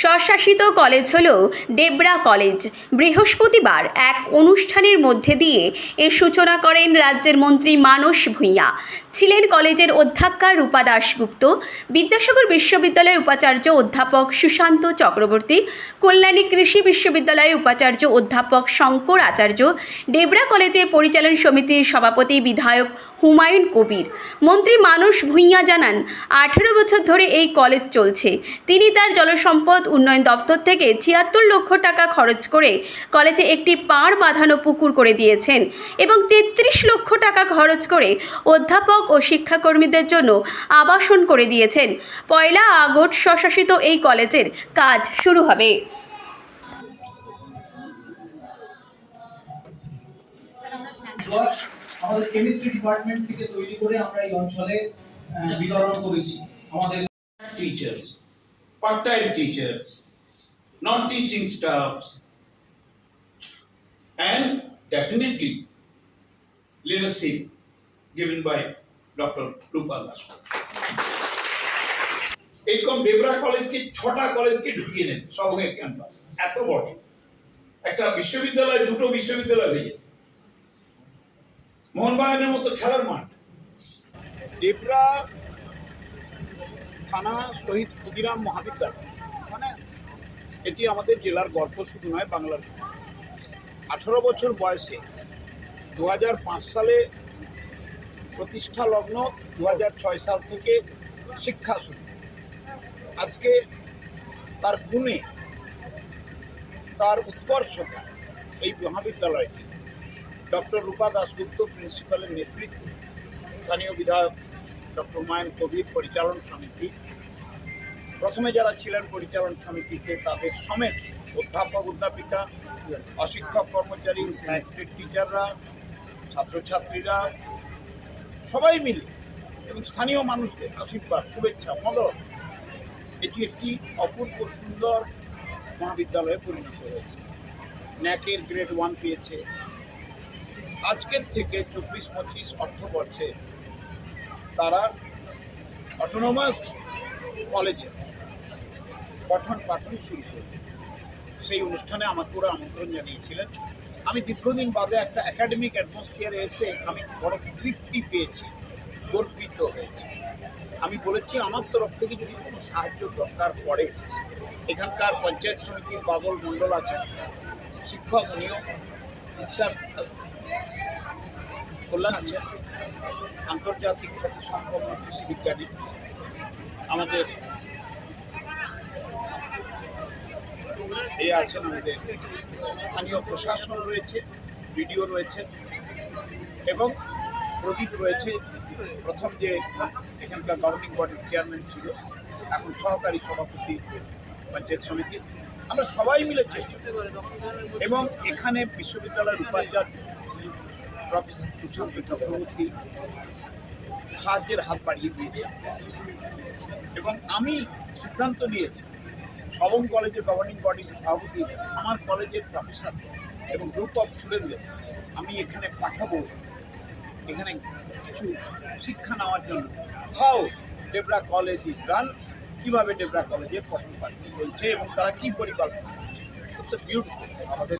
স্বশাসিত college হল Debra college. বৃহস্পতিবার এক অনুষ্ঠানের মধ্যে দিয়ে এর সূচনা করেন রাজ্যের মন্ত্রী মানস ভূঁইয়া। ছিলেন কলেজের অধ্যক্ষা রূপা দাশগুপ্ত, বিদ্যাসাগর বিশ্ববিদ্যালয়ের উপাচার্য অধ্যাপক সুশান্ত চক্রবর্তী, কল্যাণী কৃষি বিশ্ববিদ্যালয়ের উপাচার্য অধ্যাপক শঙ্কর আচার্য, ডেবরা কলেজের পরিচালন সমিতির সভাপতি বিধায়ক হুমায়ুন কবির। মন্ত্রী মানস ভূঁইয়া জানান, আঠেরো বছর ধরে এই কলেজ চলছে। তিনি তার জলসম্পদ উন্নয়ন দপ্তর থেকে ছিয়াত্তর লক্ষ টাকা খরচ করে কলেজে একটি পাড় বাঁধানো পুকুর করে দিয়েছেন এবং তেত্রিশ লক্ষ টাকা খরচ করে অধ্যাপক ও শিক্ষাকর্মীদের জন্য আবাসন করে দিয়েছেন। পয়লা আগস্ট স্বশাসিত এই কলেজের কাজ শুরু হবে। আমাদের কেমিস্ট্রি ডিপার্টমেন্ট থেকে তৈরি করে আমরা এই অঞ্চলে বিতরণ করেছি আমাদের teachers, part-time teachers, non-teaching staffs, and definitely leadership given by Dr. Rupa Das. এইরকম ডেবরা কলেজকে ছটা কলেজকে ঢুকিয়ে নেন সবঙ্গের ক্যাম্পাস এত বড় একটা বিশ্ববিদ্যালয় দুটো বিশ্ববিদ্যালয় হয়ে যায় মোহনবাগানের মতো খেলার মাঠ। ডেবরা থানা শহীদ ক্ষুদিরাম মহাবিদ্যালয়। মানে এটি আমাদের জেলার গর্ব শুধু নয় বাংলার। আঠারো বছর বয়সে দু হাজার পাঁচ সালে প্রতিষ্ঠা লগ্ন, দুহাজার ছয় সাল থেকে শিক্ষা শুরু। আজকে তার গুণে তার উৎকর্ষতা এই মহাবিদ্যালয়টি। ডক্টর রূপা দাসগুপ্ত প্রিন্সিপালের নেতৃত্বে স্থানীয় বিধায়ক ডক্টর হুমায়ুন কবির পরিচালন সমিতি। প্রথমে যারা ছিলেন পরিচালন সমিতিতে, তাদের সমেত অধ্যাপক, অধ্যাপিকা, অশিক্ষক কর্মচারী, সায়েন্সের টিচাররা, ছাত্রছাত্রীরা, সবাই মিলে এবং স্থানীয় মানুষদের আশীর্বাদ, শুভেচ্ছা মদত এটি একটি অপূর্ব সুন্দর মহাবিদ্যালয়ে পরিণত হয়েছে। ন্যাকের গ্রেড ওয়ান পেয়েছে। আজকের থেকে চব্বিশ, পঁচিশ অর্থবর্ষে তারা অটোনোমাস কলেজে পঠন পাঠন শুরু করবে সেই অনুষ্ঠানে আমাকে ওরা আমন্ত্রণ জানিয়েছিলেন। আমি দীর্ঘদিন বাদে একটা একাডেমিক অ্যাটমসফিয়ারে এসে আমি বড় তৃপ্তি পেয়েছি, গর্বিত হয়েছি। আমি বলেছি, আমার তরফ থেকে যদি কোনো সাহায্য দরকার পড়ে, এখানকার পঞ্চায়েত সমিতির বাবল মণ্ডল আছেন, শিক্ষক নিয়োগ কল্যাণ আন্তর্জাতিক খ্যাতি সম্পন্ন কৃষি বিজ্ঞানী। আমাদের এই আছেন আমাদের স্থানীয় প্রশাসন রয়েছে, বিডিও রয়েছে এবং প্রদীপ রয়েছে। প্রথম যে এখানকার গভর্নিং বডির চেয়ারম্যান ছিল, এখন সহকারী সভাপতি পঞ্চায়েত সমিতি। আমরা সবাই মিলে চেষ্টা এবং এখানে বিশ্ববিদ্যালয়ের উপাচার্য প্রফেসর সুশান্ত চক্রবর্তী সাহায্যের হাত বাড়িয়ে দিয়েছে। এবং আমি সিদ্ধান্ত নিয়েছি, সবং কলেজের গভর্নিং বডির সভাপতি, আমার কলেজের প্রফেসর এবং গ্রুপ অফ স্টুডেন্টদের আমি এখানে পাঠাবো। এখানে কিছু শিক্ষা নেওয়ার জন্য। How Debra college is run কীভাবে ডেবরা কলেজে পঠন পাঠন চলছে এবং তারা কী পরিকল্পনা ইটস এ বিউটিফুল আমাদের